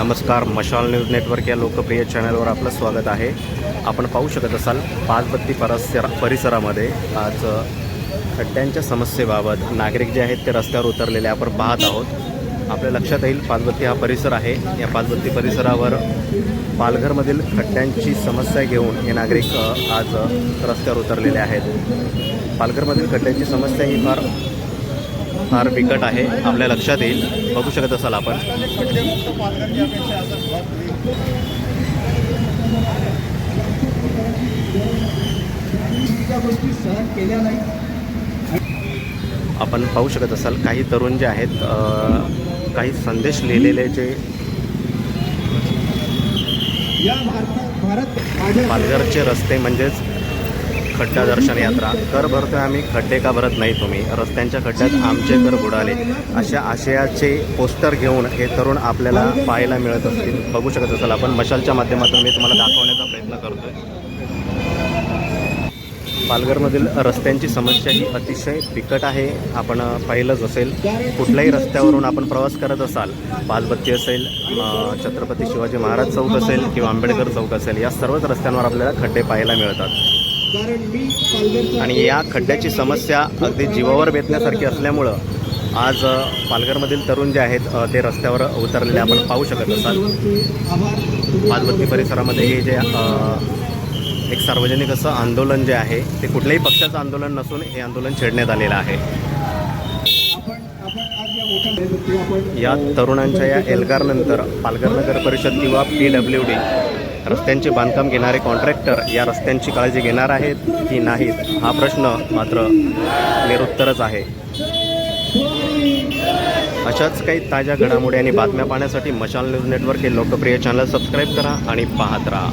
नमस्कार मशाल news network या लोकप्रिय चॅनलवर आपलं स्वागत आहे. आपण पाहू शकत असाल पाचबत्ती परिसरा परिसरामध्ये आज खड्ड्यांच्या समस्येबाबत नागरिक जे आहेत ते रस्त्यावर उतरलेले आपण पाहत आहोत. आपल्या लक्षात येईल पाचबत्ती हा परिसर आहे. या पाचबत्ती परिसरावर पालघरमधील खड्ड्यांची समस्या घेऊन हे नागरिक आज रस्त्यावर उतरलेले आहेत. पालघरमधील खड्ड्यांची समस्या ही फार फार बिकट आहे आपल्या लक्षात येईल. बघू शकत असाल आपण. आपण पाहू शकत असाल काही तरुण जे आहेत काही संदेश लिहिलेले जे पालघरचे रस्ते म्हणजेच खड्डा दर्शन यात्रा. कर भरतोय आम्ही खड्डे का भरत नाही तुम्ही? रस्त्यांच्या खड्ड्यात आमचे कर बुडाले. अशा आशयाचे पोस्टर घेऊन हे तरुण आपल्याला पाहायला मिळत असतील. बघू शकत असाल आपण. मशालच्या माध्यमातून मी तुम्हाला दाखवण्याचा प्रयत्न करतोय. पालघरमधील रस्त्यांची समस्या ही अतिशय बिकट आहे. आपण पाहिलंच असेल. कुठल्याही रस्त्यावरून आपण प्रवास करत असाल पालबत्ती असेल छत्रपती शिवाजी महाराज चौक असेल किंवा आंबेडकर चौक असेल या सर्वच रस्त्यांवर आपल्याला खड्डे पाहायला मिळतात. आणि या खड्ड्याची समस्या अगदी जीवावर बेतण्यासारखी असल्यामुळं आज पालघरमधील तरुण जे आहेत ते रस्त्यावर उतरलेले आपण पाहू शकत असाल. पाचबत्ती परिसरामध्ये हे जे एक सार्वजनिक असं आंदोलन जे आहे ते कुठल्याही पक्षाचं आंदोलन नसून हे आंदोलन छेडण्यात आलेलं आहे. या तरुणांच्या या एल्गारनंतर पालघर नगर परिषद किंवा पी डब्ल्यू डी रस्त्यांचे बांधकाम घेणारे कॉन्ट्रॅक्टर या रस्त्यांची काळजी घेणार आहेत की नाहीत हा प्रश्न मात्र निरुत्तरच आहे. अशाच काही ताज्या घडामोडी आणि बातम्या पाहण्यासाठी मशाल न्यूज नेटवर्क हे लोकप्रिय चॅनल सबस्क्राईब करा आणि पाहत राहा.